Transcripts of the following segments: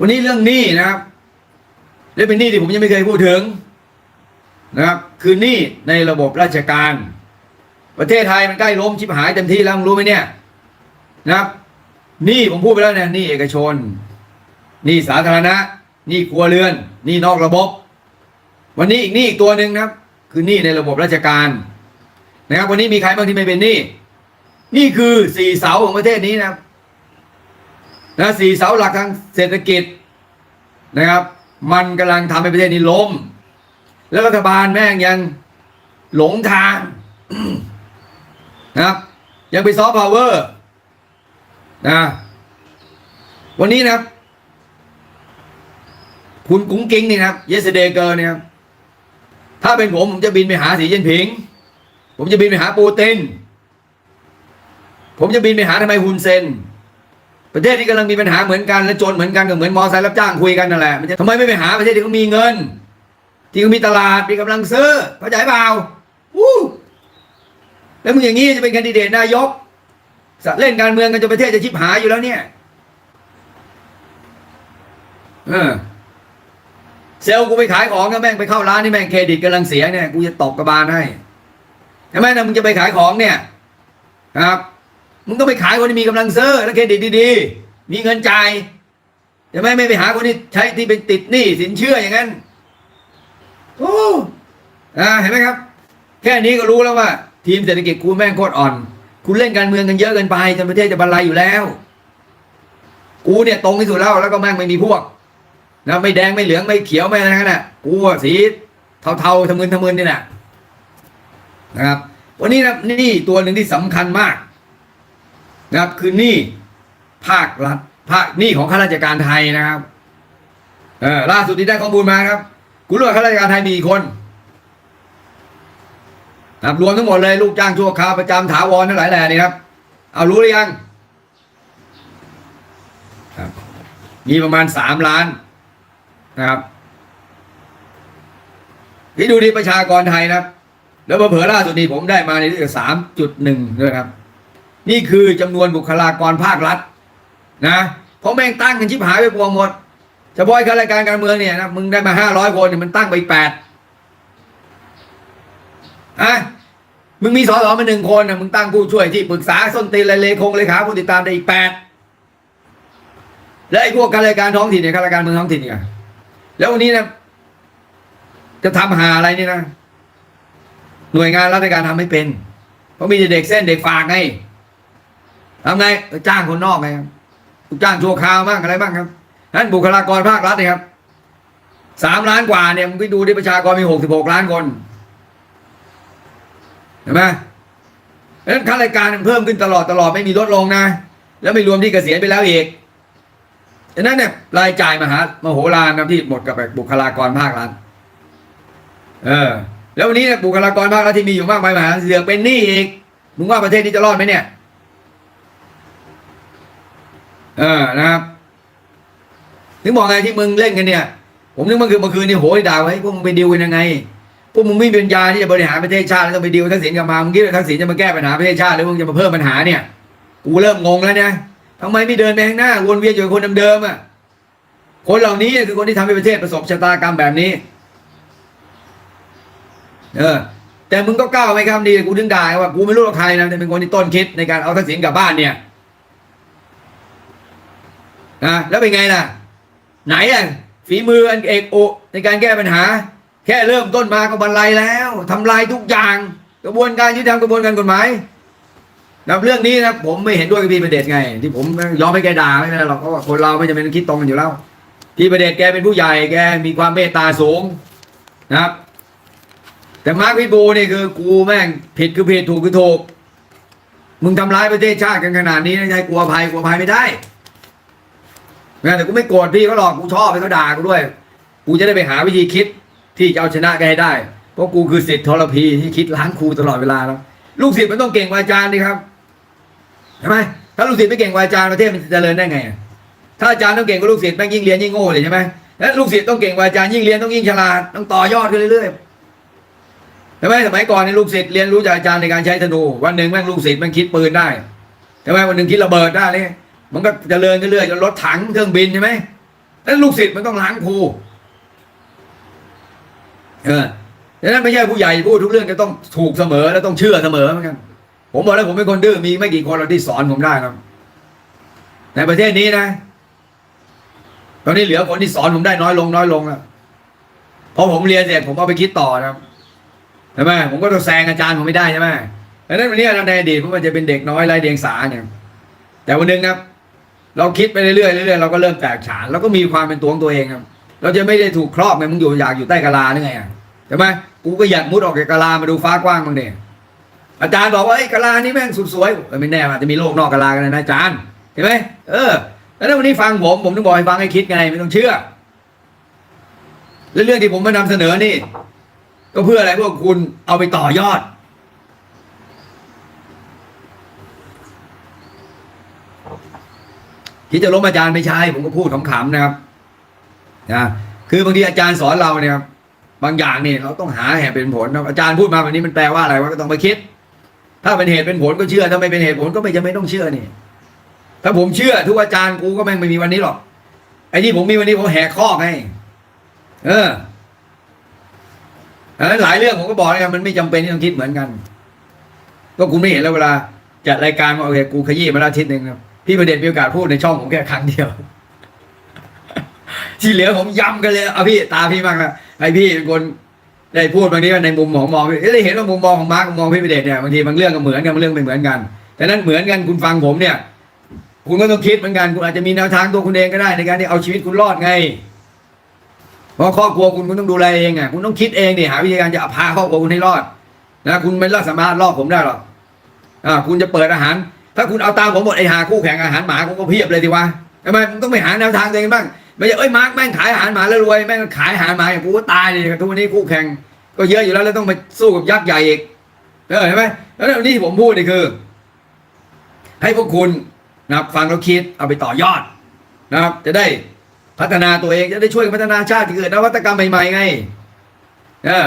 วันนี้เรื่องหนี้นะครับและเป็นหนี้ที่ผมยังไม่เคยพูดถึงนะครับคือหนี้ในระบบราชการ ประเทศไทยมันใกล้ล้มชิบหายเต็มที่แล้วรู้ไหมเนี่ยนะครับหนี้ผมพูดไปแล้วเนี่ยหนี้เอกชนหนี้สาธารณะหนี้ครัวเรือนหนี้นอกระบบ วันนี้อีกหนี้อีกตัวหนึ่งนะครับ คือหนี้ในระบบราชการนะครับ วันนี้มีใครบ้างที่ไม่เป็นหนี้นี่คือสี่เสาของประเทศนี้นะครับ นะสี่เสาหลักทางเศรษฐกิจนะครับ มันกำลังทำให้ประเทศนี้ล้ม แล้วรัฐบาลแม่งยังหลงทางนะครับ ยังไปซอฟต์พาวเวอร์นะวันนี้นะครับ คุณกุ้งกิ้งนี่นะครับเยสเดเกอร์เนี่ยถ้าเป็นผม ผมจะบินไปหาสีจิ้นผิง ผมจะบินไปหาปูติน ผมจะบินไปหาทำไมฮุนเซน ประเทศที่กำลังมีปัญหาเหมือนกันและจนเหมือนกันก็เหมือนมอไซค์รับจ้างคุยกันนั่นแหละมันจะทำไมไม่ไปหาประเทศที่เขามีเงิน ที่เขามีตลาดมีกำลังซื้อเข้าใจเปล่าวู้แล้วมึงอย่างนี้จะเป็นแคนดิเดตนายกเล่นการเมืองกันจนประเทศจะชิบหายอยู่แล้วเนี่ยเออเซลกูไปขายของก็แม่งไปเข้าร้านนี่แม่งเครดิตกำลังเสียเนี่ยกูจะตบกระบาลให้ใช่ไหมนะมึงจะไปขายของเนี่ย ครับ มึงต้องไปขายคนที่มีกำลังซื้อและเครดิตดีๆ มีเงินจ่ายจะไม่ไม่ไปหาคนที่ใช้ที่เป็นติดหนี้สินเชื่ออย่างนั้นโอ้อ่าเห็นไหมครับ แค่นี้ก็รู้แล้วว่า ทีมเศรษฐกิจกูแม่งโคตรอ่อน คุณเล่นการเมืองกันเยอะเกินไปจนประเทศจะบรรลัยอยู่แล้ว กูเนี่ยตรงที่สุดแล้วแล้วก็แม่งไม่มีพวกนะไม่แดงไม่เหลืองไม่เขียวไม่อะไรนั่นน่ะกูอะสีเทาๆทะมึนทะมึนนี่แหละนะครับ วันนี้นะนี่ตัวหนึ่งที่สำคัญมาก นะครับคือหนี้ภาครัฐภาคหนี้ของข้าราชการไทยนะครับเออล่าสุดที่ได้ข้อมูลมาครับคุณรู้ว่าข้าราชการไทยมีกี่คนนะครับรวมทั้งหมดเลยลูกจ้างชั่วคราวประจำถาวรทั้งหลายแหล่นี่ครับ เอารู้หรือยังครับมีประมาณสามล้านนะครับพี่ดูดิประชากรไทยนะครับ แล้วเผลอล่าสุดนี้ผมได้มาในเรื่องสามจุดหนึ่งด้วยครับ นี่คือจำนวนบุคลากรภาครัฐ นะเพราะแม่งตั้งกันชิบหายไปพวงหมดเฉพาะข้าราชการการเมืองเนี่ยนะมึงได้มาห้าร้อยคนเนี่ยมันตั้งไปแปดอะมึงมีสอสอมาหนึ่งคนนะมึงตั้งผู้ช่วยที่ปรึกษาส้นตีนเลคงเลขาผู้ติดตามได้อีกแปดแล้วไอ้พวกข้ารราชการท้องถิ่นเนี่ยข้าราชการเมืองท้องถิ่นเนี่ยแล้ววันนี้นะจะทำหาอะไรเนี่ยนะ หน่วยงานราชการทำไม่เป็น เพราะมีแต่เด็กเส้นเด็กฝากไง ทำไงจ้างคนนอกไงครับจ้างชั่วคราวบ้างอะไรบ้างครับนั้นบุคลากรภาครัฐนี่ยครับสามล้านกว่าเนี่ยมึงไปดูที่ประชากรมีหกสิบหกล้านคนเห็นไหมเพราะฉะนั้นข้าราชการมันเพิ่มขึ้นตลอดตลอดไม่มีลดลงนะ แล้วไม่รวมที่เกษียณไปแล้วอีกฉะนั้นเนี่ยรายจ่ายมหามโหฬารนะที่หมดกับบุคลากรภาครัฐเออ แล้ววันนี้เนี่ยบุคลากรภาครัฐที่มีอยู่มากมายมหาเสือกเป็นหนี้อีกมึงว่าประเทศนี้จะรอดไหมเนี่ย เออนะครับถึงบอกไงที่มึงเล่นกันเนี่ย ผมนึกเมื่อคืนเมื่อคืนนี่โหยด่าไว้พวกมึงไปดิวกันยังไงพวกมึงไม่มีปัญญาที่จะบริหารประเทศชาติแล้วต้องไปดิวทักษิณกลับมามึงคิดว่าทักษิณจะมาแก้ปัญหาประเทศชาติหรือมึงจะมาเพิ่มปัญหาเนี่ยกูเริ่มงงแล้วเนี่ยทำไมไม่เดินไปข้างหน้าวนเวียนอยู่กับคนเดิมๆอะคนเหล่านี้คือคนที่ทำให้ประเทศประสบชะตากรรมแบบนี้ เออ แต่มึงก็ก้าวไปคำดีกูถึงด่าว่ากูไม่รู้ว่าใครนะแต่เป็นคนที่ต้นคิดในการเอาทักษิณกลับบ้านเนี่ย นะแล้วเป็นไงล่ะ ไหนอะฝีมืออันเอกโอในการแก้ปัญหา แค่เริ่มต้นมาก็บรรลัยแล้วทำลายทุกอย่าง กระบวนการยุติธรรมกระบวนการกฎหมายนะเรื่องนี้นะผมไม่เห็นด้วยกับพี่ประเดชไง ที่ผมยอมให้แกด่าไม่เป็นไรหรอกเพราะคนเราไม่จำเป็นต้องคิดตรงกันอยู่แล้วพี่ประเดชแกเป็นผู้ใหญ่แกมีความเมตตาสูงนะครับ แต่มาร์คพิบูนี่คือกูแม่งผิดคือผิดถูกคือถูกมึงทำร้ายประเทศชาติกันขนาดนี้นะจะให้กลัวภัยกลัวภัยไม่ได้ นะแต่กูไม่โกรธพี่เขาหรอกกูชอบให้เขาด่ากูด้วย กูจะได้ไปหาวิธีคิดที่จะเอาชนะแกให้ได้ เพราะกูคือสิทธิ์ทรพีที่คิดล้างครูตลอดเวลาแล้วลูกศิษย์มันต้องเก่งกว่าอาจารย์ดิครับใช่ไหมถ้าลูกศิษย์ไม่เก่งกว่าอาจารย์ประเทศมันจะเจริญได้ไง ถ้าอาจารย์ต้องเก่งกว่าลูกศิษย์แม่งยิ่งเรียนยิ่งโง่เลยใช่ไหมแล้วลูกศิษย์ต้องเก่งกว่าอาจารย์ยิ่งเรียนต้องยิ่งฉลาดต้องต่อยอดขึ้นเรื่อยๆใช่ไหมสมัยก่อนในยลูกศิษย์เรียนรู้จากอาจารย์ในการใช้ธนูวันหนึ่งแม่งลูกศิษย์แม่งคิดปืนได้ใช่ไหมวันหนึ่งคิดระเบิดได้เลย มันก็เจริญขึ้นเรื่อยจนรถถังเครื่องบินใช่ไหมนั้นลูกศิษย์มันต้องล้างครูเออดังนั้นไม่ใช่ผู้ใหญ่พูดทุกเรื่องจะต้องถูกเสมอแล้วต้องเชื่อเสมอเหมือนกันผมบอกแล้วผมเป็นคนดื้อมีไม่กี่คนเราที่สอนผมได้ครับ ในประเทศนี้นะ ตอนนี้เหลือคนที่สอนผมได้น้อยลงน้อยลงแล้วพอผมเรียนเสร็จผมเอาไปคิดต่อนะครับใช่ไหมผมก็ต้องแซงอาจารย์ผมไม่ได้ใช่ไหมดังนั้นวันนี้ในอดีตผมอาจจะเป็นเด็กน้อยไร้เดียงสาเนี่ยแต่วันหนึ่งครับ เราคิดไปเรื่อยๆเรื่อยๆเราก็เริ่มแตกฉานแล้วก็มีความเป็นตัวของตัวเองครับ เราจะไม่ได้ถูกครอบไงมึงอยู่อยากอยู่ใต้กะลาหรือไงอะใช่ไหมกูก็อยากมุดออกจากกะลามาดูฟ้ากว้างบ้างเนี่ยอาจารย์บอกว่าไอ้กะลานี่แม่งสุดสวยไม่แน่อาจจะมีโลกนอกกะลากันนะอาจารย์เห็นไหมเออแล้ววันนี้ฟังผมผมต้องบอกให้ฟังให้คิดไงไม่ต้องเชื่อและเรื่องที่ผมมานำเสนอนี่ ก็เพื่ออะไรพวกคุณเอาไปต่อยอด ที่จะล้มอาจารย์ไม่ใช่ผมก็พูดขำๆนะครับนะคือบางทีอาจารย์สอนเราเนี่ยครับบางอย่างนี่เราต้องหาเหตุเป็นผลอาจารย์พูดมาแบบนี้มันแปลว่าอะไรวะก็ต้องไปคิด ถ้าเป็นเหตุเป็นผลก็เชื่อถ้าไม่เป็นเหตุผลก็ไม่จำเป็นต้องเชื่อนี่ ถ้าผมเชื่อทุกอาจารย์กูก็แม่งไม่มีวันนี้หรอกไอ้ที่ผมมีวันนี้ผมแหกข้อไงเออดังนั้นหลายเรื่องผมก็บอกแล้วกันมันไม่จำเป็นที่ต้องคิดเหมือนกัน ก็คุณไม่เห็นแล้วเวลาจัดรายการมาโอเคกูขยี้มาแล้วทิตย์หนึ่งครับ พี่ประเด็นมีโอกาสพูดในช่องผมแค่ครั้งเดียว ที่เหลือผมย้ำกันเลยเอาพี่ตาพี่มากนะไอพี่เป็นคนได้พูดบางทีว่าในมุมของมองพี่ได้เห็นว่ามุมมองของมาร์กมองพี่ประเดชเนี่ยบางทีบางเรื่องก็เหมือนกันบางเรื่องไม่เหมือนกัน แต่นั้นเหมือนกันคุณฟังผมเนี่ย คุณก็ต้องคิดเหมือนกันคุณอาจจะมีแนวทางตัวคุณเองก็ได้ในการที่เอาชีวิตคุณรอดไงเพราะครอบครัวคุณคุณต้องดูแลเองอะคุณต้องคิดเองดิหาวิธีการจะพาครอบครัวคุณให้รอดนะคุณไม่รอดสามารถรอดผมได้หรอกอ่าคุณจะเปิดอาหาร ถ้าคุณเอาตามผมหมดไอหาคู่แข่งอาหารหมาคุณก็เพียบเลยดีวะทำไมคุณต้องไปหาแนวทางตัวเองบ้างไม่ใช่เอ้ยมาร์กแม่งขายอาหารหมาแล้วรวยแม่งขายอาหารหมาอย่างกูก็ตายเลยทุกวันนี้คู่แข่งก็เยอะอยู่แล้วแล้วต้องไปสู้กับยักษ์ใหญ่อีกเออเห็นไหมแล้วนี่ที่ผมพูดนี่คือ ให้พวกคุณนะครับฟังแล้วคิดเอาไปต่อยอดนะครับ จะได้พัฒนาตัวเองจะได้ช่วยพัฒนาชาติเกิดนวัตกรรมใหม่ๆไง เออ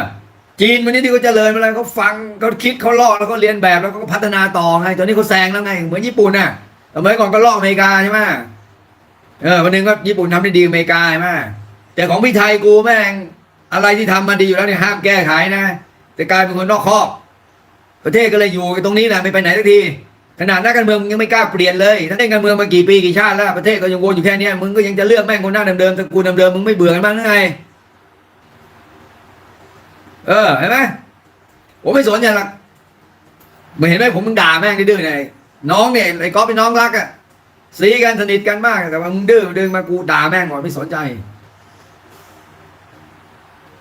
จีนวันนี้ที่เขาเจริญมาแล้วเขาฟังเขาคิดเขาลอกแล้วก็เรียนแบบแล้วก็พัฒนาต่อไงตอนนี้เขาแซงแล้วไง เหมือนญี่ปุ่นน่ะสมัยก่อนก็ลอกอเมริกาใช่ไหมเออวันนึงก็ญี่ปุ่นทำได้ดีอเมริกาใช่ไหมแต่ของพี่ไทยกูแม่งอะไรที่ทำมาดีอยู่แล้วเนี่ยห้ามแก้ไขนะแต่กลายเป็นคนนอกคอกประเทศก็เลยอยู่ตรงนี้แหละไม่ไปไหนสักทีขนาดนักการเมืองยังไม่กล้าเปลี่ยนเลยถ้าเล่นการเมืองมากี่ปีกี่ชาติแล้วประเทศก็ยังวนอยู่แค่นี้มึงก็ยังจะเลือกแม่งคนหน้าเดิมๆตระกูลเดิมๆมึงไม่เบื่อกันบ้างหรือไง เออเห็นไหมผมไม่สนใจหรอกไม่เห็นไหมผมมึงด่าแม่งดื้อไงน้องเนี่ยไอ้ก๊อฟเป็นน้องรักอะสีกันสนิทกันมาก แต่ว่ามึงดื้อดึงมากูด่าแม่งก่อนไม่สนใจ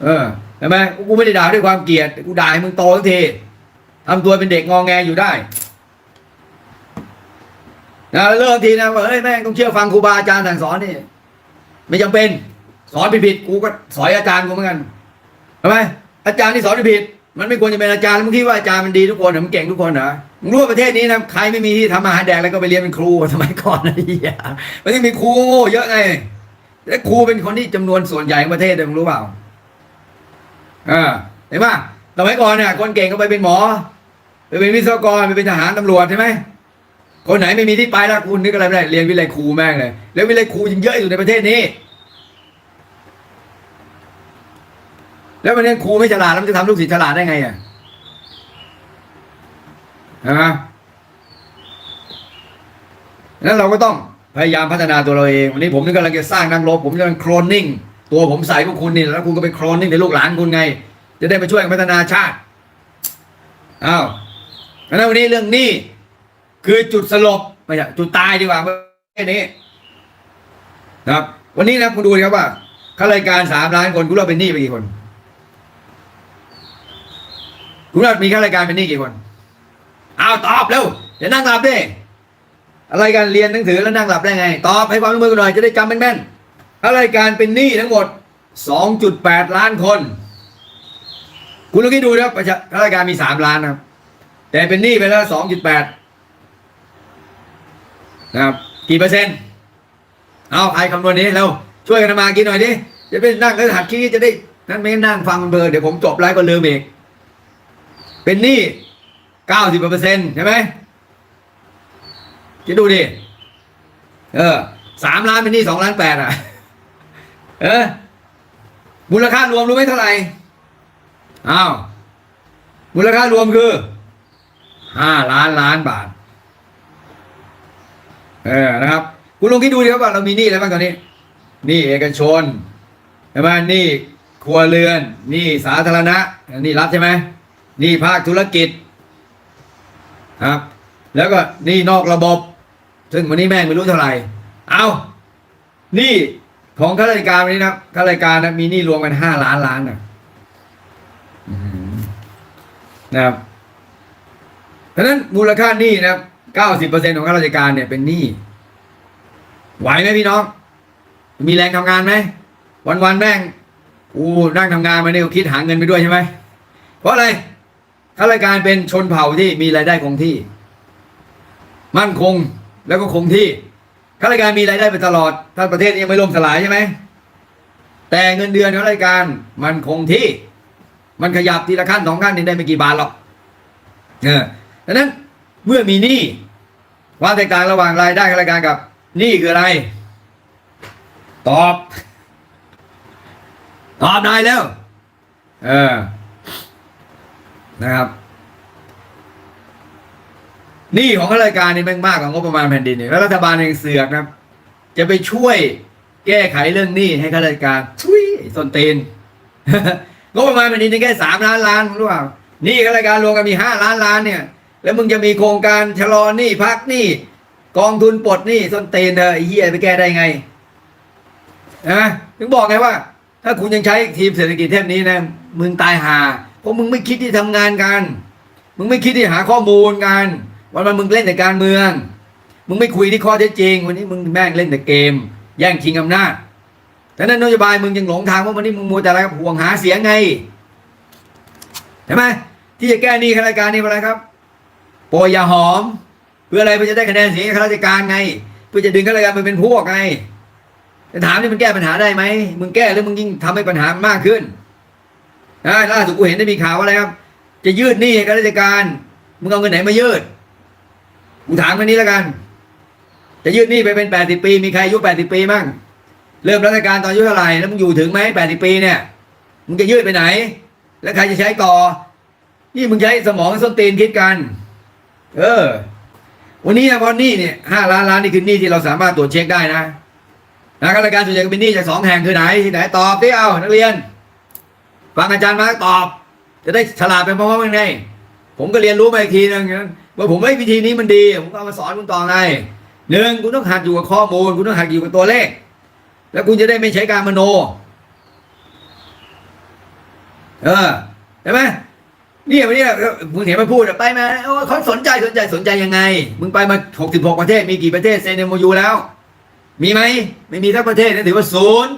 เออเห็นไหมกูไม่ได้ด่าด้วยความเกลียดกูด่าให้มึงโตทันทีทำตัวเป็นเด็กงองแงอยู่ได้นะเริ่มทีนะว่าเฮ้ยแม่งต้องเชื่อฟังครูบาอาจารย์สั่งสอนนี่ไม่จำเป็น สอนผิดๆกูก็สอยอาจารย์กูเหมือนกันทำไหม อาจารย์ที่สอนผิด มันไม่ควรจะเป็นอาจารย์มึงคิดว่าอาจารย์มันดีทุกคนเหรอมันเก่งทุกคนเหรอมึงรู้ว่าประเทศนี้นะใครไม่มีที่ทำอาหารแดกแล้วก็ไปเรียนเป็นครูสมัยก่อนนะเฮียมันยังมีครูโง่เยอะไงและครูเป็นคนที่จำนวนส่วนใหญ่ของประเทศเลยมึงรู้เปล่าอ่าเห็นปะสมัยก่อนเนี่ยคนเก่งก็ไปเป็นหมอ ไปเป็นวิศวกรไปเป็นทหารตำรวจใช่ไหมคนไหนไม่มีที่ไปแล้วคุณนึกอะไรไม่ได้เรียนวิเลยครูแม่งเลยแล้ววิเลยครูยังเยอะอยู่ในประเทศนี้ แล้วมันเรียนครูไม่ฉลาดแล้วมันจะทำลูกศิษย์ฉลาดได้ไงอะฮะแล้วเราก็ต้องพยายามพัฒนาตัวเราเอง วันนี้ผมนี่กำลังจะสร้างนักรบผมกำลังโครนนิ่ง ตัวผมใส่พวกคุณนี่แล้วคุณก็เป็นโครนนิ่งในลูกหลานคุณไง จะได้มาช่วยพัฒนาชาติอ้าวแล้ววันนี้เรื่องนี้คือจุดสลบไม่ใช่จุดตายดีกว่าแค่นี้นะครับ วันนี้นะคุณดูนะครับว่าข้ารายการสามล้านคนคุณว่าเป็นหนี้ไปกี่คน คุณว่ามีข้ารายการเป็นหนี้กี่คนเอาตอบเร็วอย่านั่งหลับดิอะไรการเรียนหนังสือแล้วนั่งหลับได้ไง ตอบให้ความร่วมมือกันหน่อยจะได้จำแม่นๆข้ารายการเป็นหนี้ทั้งหมด 2.8 ล้านคน คุณลองคิดดูนะครับประชาข้ารายการมี 3 ล้านนะครับ แต่เป็นหนี้ไปแล้ว 2.8 นะครับ กี่เปอร์เซ็นต์ เอาใครคำนวณนี้เราช่วยกันมากินหน่อยดิจะเป็นนั่งแล้วหัดคิดจะได้นั่นไม่งั้นนั่งฟังมันเบอร์เดี๋ยวผมจบไลฟ์ก็ลืมอีก เป็นหนี้เก้าสิบเปอร์เซ็นต์ใช่ไหมคิดดูดิ เออสามล้านเป็นหนี้สองล้านแปดอะ เออ มูลค่ารวมรู้ไหมเท่าไหร่อ้าวมูลค่ารวมคือห้าล้านล้านบาท เออนะครับ คุณลองคิดดูดิครับว่าเรามีหนี้อะไรบ้างตอนนี้หนี้เอกชนใช่ไหมหนี้ครัวเรือนหนี้สาธารณะหนี้รัฐใช่ไหม นี้ภาคธุรกิจครับ แล้วก็หนี้นอกระบบ ซึ่งวันนี้แม่งไม่รู้เท่าไหร่เอาหนี้ของข้าราชการวันนี้นะข้าราชการนะมีหนี้รวมกันห้าล้านล้านนะนะครับดังนั้นมูลค่าหนี้นะครับเก้าสิบเปอร์เซ็นของข้าราชการเนี่ยเป็นหนี้ไหวไหมพี่น้อง มีแรงทำงานไหมวันวันแม่งอู้นั่งทำงานมาเนี่ยคิดหาเงินไปด้วยใช่ไหมเพราะอะไร ข้าราชการเป็นชนเผ่าที่มีรายได้คงที่ มั่นคงแล้วก็คงที่ข้าราชการมีรายได้ไปตลอดถ้าประเทศยังไม่ล่มสลายใช่ไหมแต่เงินเดือนของข้าราชการมันคงที่ มันขยับทีละขั้นสองขั้นนี่ได้ไม่กี่บาทหรอกเออดังนั้นเมื่อมีหนี้ความแตกต่างระหว่างรายได้ข้าราชการกับหนี้คืออะไร ตอบ ตอบได้แล้ว เออ นะครับหนี้ของข้าราชการนี่แม่งมากกว่างบประมาณแผ่นดินเนี่ยแล้วรัฐบาลเองเสือกนะครับจะไปช่วยแก้ไขเรื่องหนี้ให้ข้าราชการทุยส้นตีนงบประมาณแผ่นดินแค่สามล้านล้านรู้เปล่าหนี้ข้าราชการรวมกันมีห้าล้านล้านเนี่ย แล้วมึงจะมีโครงการชะลอหนี้พักหนี้กองทุนปลดหนี้ส้นตีนเธอไอ้เหี้ยไปแก้ได้ไงนะถึงบอกไงว่า ถ้าคุณยังใช้ทีมเศรษฐกิจเทพนี้นะมึงตายหา เพราะมึงไม่คิดที่ทำงานกัน มึงไม่คิดที่หาข้อมูลกัน วันวันมึงเล่นแต่การเมือง มึงไม่คุยที่ข้อเท็จจริง วันนี้มึงแม่งเล่นแต่เกม แย่งชิงอำนาจแต่นั้นนโยบายมึงยังหลงทางเพราวันนี้มึงมัวแต่อะไรครับห่วงหาเสียงไงใช่ไหมที่จะแก้หนี้ข้าราชการนี่อะไรครับโปรยยาหอม เพื่ออะไรเพื่อจะได้คะแนนเสียงข้าราชการไง เพื่อจะดึงข้าราชการมาเป็นพวกไงแต่ถามนี่มันแก้ปัญหาได้ไหมมึงแก้แล้วมึงยิ่งทำให้ปัญหามากขึ้น ล่าสุดกูเห็นได้มีข่าวว่าอะไรครับ จะยืดหนี้ให้ข้าราชการมึงเอาเงินไหนมายืดกูถามแค่นี้แล้วกัน จะยืดหนี้ไปเป็นแปดสิบปี มีใครอายุแปดสิบปีมั่งเริ่มราชการตอนอายุเท่าไหร่แล้วมึงอยู่ถึงไหมแปดสิบปีเนี่ยมึงจะยืดไปไหน แล้วใครจะใช้ต่อ นี่มึงใช้สมองส้นตีนคิดกัน เออ วันนี้พอหนี้เนี่ยห้าล้านล้านนี่คือหนี้ที่เราสามารถตรวจเช็คได้นะนะข้าราชการส่วนใหญ่ก็เป็นหนี้จากสองแห่งคือไหนที่ไหนตอบที่เอานักเรียน ฟังอาจารย์มาตอบ จะได้ฉลาดไปเพราะว่ามันไงผมก็เรียนรู้มาอีกทีนึงว่าผมไม่วิธีนี้มันดี ผมก็เอามาสอนคุณต่อไงหนึ่งคุณต้องหัดอยู่กับข้อมูล คุณต้องหัดอยู่กับตัวเลข แล้วคุณจะได้ไม่ใช้การมโน เออเห็นไหมนี่วันนี้มึงเห็นมันพูดไปมาเขาสนใจสนใจสนใจยังไง มึงไปมาหกสิบหกประเทศ มีกี่ประเทศเซ็นเอ็มยูแล้ว มีไหม ไม่มีทั้งประเทศนั่นถือว่าศูนย์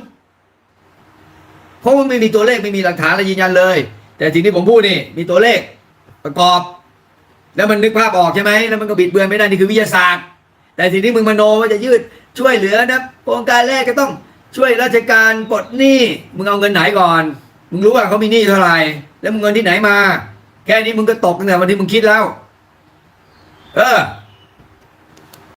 เพราะว่าไม่มีตัวเลขไม่มีหลักฐานอะไรยืนยันเลย แต่สิ่งที่ผมพูดนี่มีตัวเลขประกอบ แล้วมันนึกภาพออกใช่ไหมแล้วมันก็บิดเบือนไม่ได้นี่คือวิทยาศาสตร์ แต่สิ่งที่มึงมโนว่าจะยืดช่วยเหลือนะโครงการแรกก็ต้องช่วยราชการปลดหนี้มึงเอาเงินไหนก่อน มึงรู้ว่าเขามีหนี้เท่าไหร่แล้วมึงเงินที่ไหนมา แค่นี้มึงก็ตกตั้งแต่วันที่มึงคิดแล้ว เออ